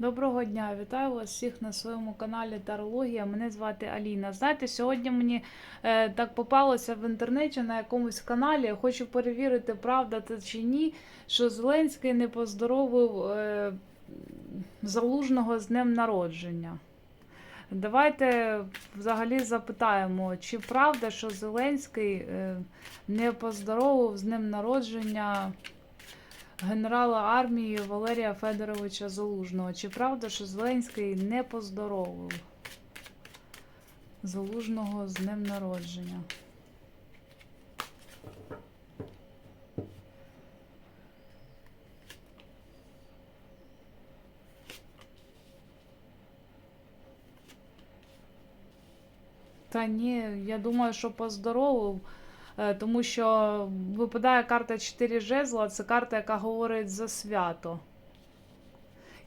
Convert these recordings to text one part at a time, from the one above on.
Доброго дня, вітаю вас всіх на своєму каналі Тарологія. Мене звати Аліна. Знаєте, сьогодні мені е, так попалося в інтернеті на якомусь каналі. Я хочу перевірити, правда це чи ні, що Зеленський не поздоровив е, залужного з днем народження. Давайте взагалі запитаємо, чи правда, що Зеленський е, не поздоровив з днем народження генерала армії Валерія Федоровича Залужного. Чи правда, що Зеленський не поздоровив Залужного з днем народження? Та ні, я думаю, що поздоровив. Е, Тому що випадає карта 4 жезла, це карта, яка говорить за свято.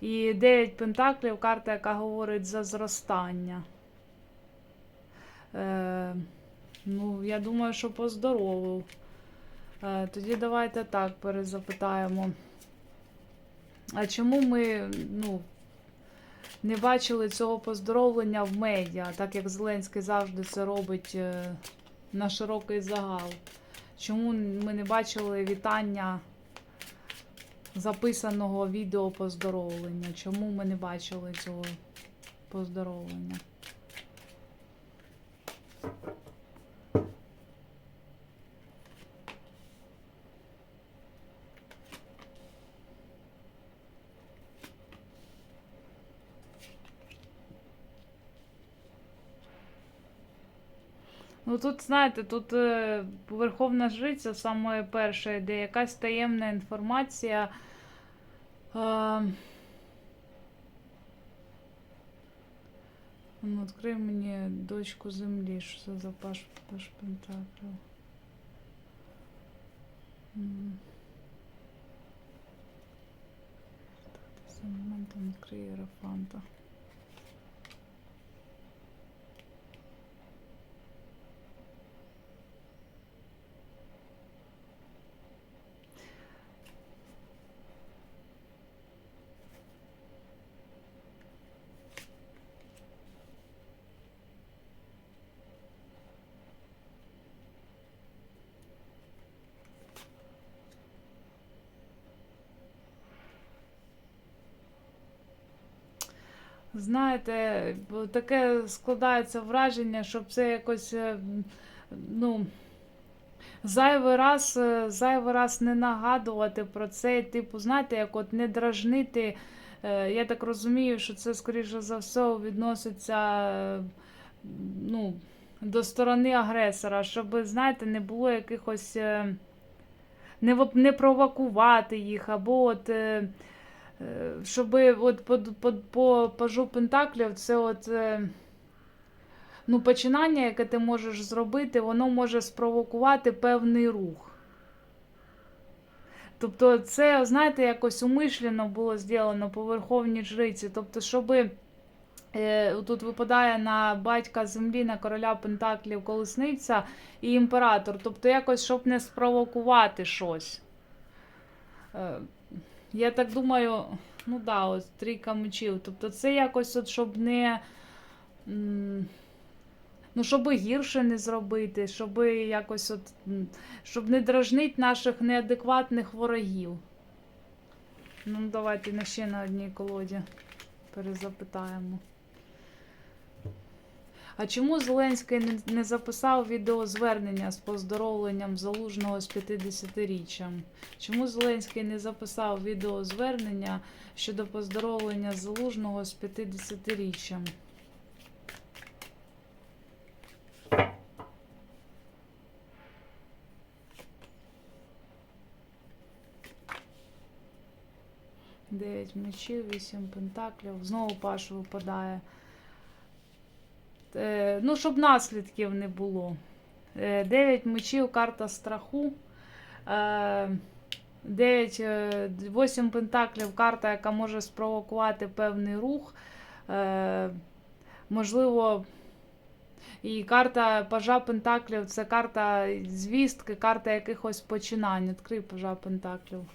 І 9 пентаклів карта, яка говорить за зростання. Е, ну, я думаю, що поздоровив. Е, тоді давайте так перезапитаємо. А чому ми ну, не бачили цього поздоровлення в медіа, так як Зеленський завжди це робить е, на широкий загал? Чому ми не бачили вітання записаного відео поздоровлення? Чому ми не бачили цього поздоровлення? Ну тут, знаєте, тут е, Верховна Жриця саме перша йде, якась таємна інформація. Е, ну, відкрий мені дочку землі, що це за паш, паш Пентаклів. За моментом відкрий Єрофанта. Знаєте, таке складається враження, щоб це якось, е, ну, зайвий раз, е, зайвий раз не нагадувати про це, типу, знаєте, як от не дражнити. Е, Я так розумію, що це, скоріше за все, відноситься ну, до сторони агресора, щоб, знаєте, не було якихось. Не, не провокувати їх, або от. Е, щоб от по, по, по пажу Пентаклів це от. е, Ну, починання, яке ти можеш зробити, воно може спровокувати певний рух. Тобто, це, знаєте, якось умишлено було зроблено по Верховній Жриці. Тобто, щоб е, тут випадає на батька землі, на короля Пентаклів колесниця і імператор. Тобто, якось, щоб не спровокувати щось. Я так думаю, ну да, от трійка мечів. Тобто це якось, от, щоб не. Ну, щоб гірше не зробити, щоб якось от. Щоб не дражнити наших неадекватних ворогів. Ну, давайте на ще на одній колоді перезапитаємо. А чому Зеленський не, записав відеозвернення з поздоровленням залужного з 50-річчям? Чому Зеленський не записав відеозвернення щодо поздоровлення залужного з 50-річчям? Дев'ять мечів, вісім пентаклів. Знову паш випадає. Е, ну, щоб наслідків не було. Е, Дев'ять мечів, карта страху. Е, Дев'ять, е, восім пентаклів, карта, яка може спровокувати певний рух. Можливо, і карта пажа Пентаклів це карта звістки, карта якихось починань. Відкрий пажа Пентаклів.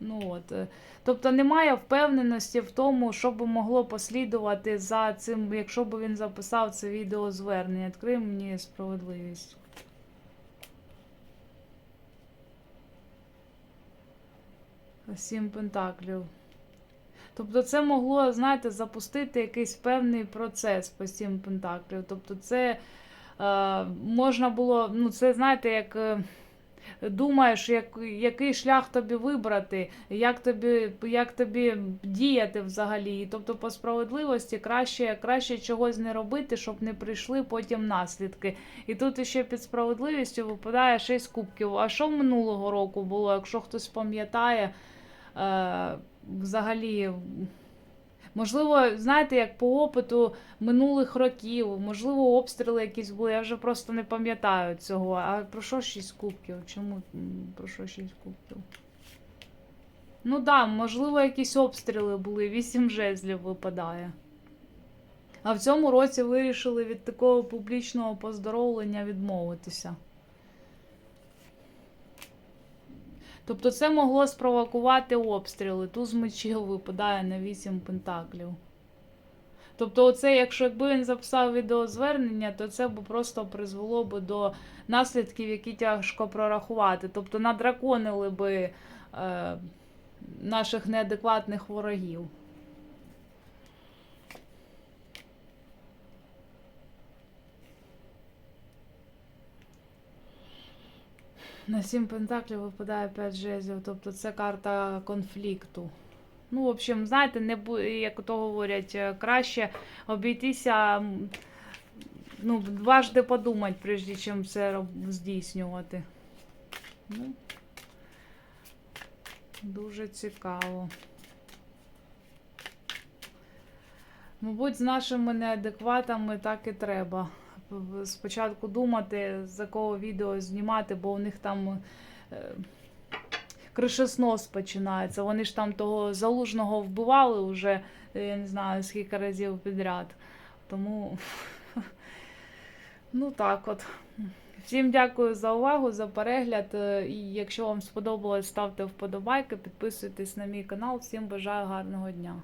Ну, от. е, Тобто немає впевненості в тому, що би могло послідувати за цим, якщо б він записав це відеозвернення. Відкрий мені справедливість. Сім пентаклів. Тобто це могло, знаєте, запустити якийсь певний процес по сім пентаклів. Тобто це е, можна було, ну це знаєте, як е, думаєш, як, який шлях тобі вибрати, як тобі, як тобі діяти взагалі. Тобто, по справедливості краще, краще чогось не робити, щоб не прийшли потім наслідки. І тут ще під справедливістю випадає 6 кубків. А що минулого року було, якщо хтось пам'ятає? Е, взагалі. Можливо, знаєте, як по опиту минулих років, можливо, обстріли якісь були, я вже просто не пам'ятаю цього. А про що 6 кубків? Чому про що 6 кубків? Ну да, можливо, якісь обстріли були, 8 жезлів випадає. А в цьому році вирішили від такого публічного поздоровлення відмовитися. Тобто це могло спровокувати обстріли. Туз мечів випадає на 8 пентаклів. Тобто, оце, якщо якби він записав відеозвернення, то це б просто призвело б до наслідків, які тяжко прорахувати. Тобто надраконили би е, наших неадекватних ворогів. На сім пентаклів випадає 5 жезлів, тобто це карта конфлікту. Ну, в общем, знаєте, не як то говорять, е, краще обійтися, ну, дважди подумати, прежде чим це здійснювати. Ну, дуже цікаво. Мабуть, з нашими неадекватами так і треба. Спочатку думати, за кого відео знімати, бо у них там е, кришеснос починається. Вони ж там того залужного вбивали вже, е, я не знаю, скільки разів підряд. Тому, ну так от. Всім дякую за увагу, за перегляд. Е, І якщо вам сподобалось, ставте вподобайки, підписуйтесь на мій канал. Всім бажаю гарного дня.